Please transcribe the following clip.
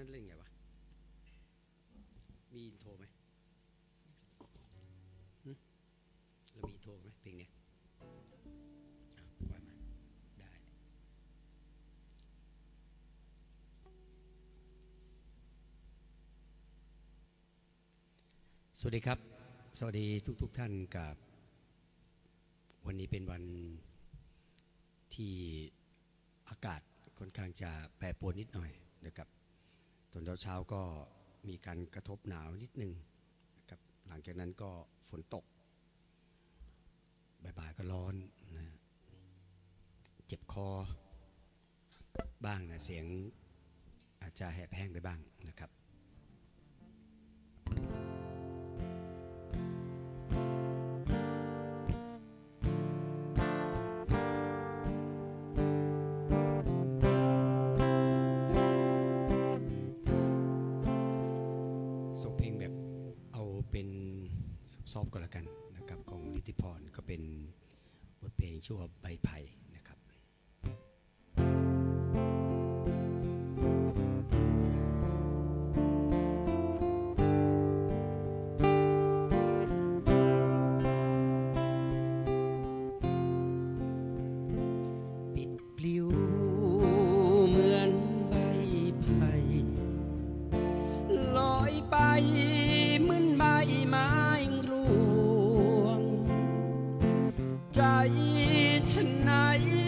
นั้นเล่นไงวะ มีโทรไหมเรามีโทรไหมเพลงเนี้ยปล่ยมาไสวัสดีครับ สวัสดีทุกทุกท่านกับ วันนี้เป็นวันที่อากาศค่อนข้างจะแปรปรวนนิดหน่อยนะครับ ตอนเช้าๆก็มีการกระทบหนาวนิดนึงนะครับหลังจากนั้นก็ฝนตกบ่ายๆก็ร้อนนะเจ็บคอบ้างนะเสียงอาจจะแหบแห้งไปบ้างนะครับ ซอฟก็แล้วกันนะครับของลิทธิพรก็เป็นบทเพลงชื่อว่าใบไผ่นะครับปิดปลิวเหมือนใบไผ่ลอยไป 在一起那一。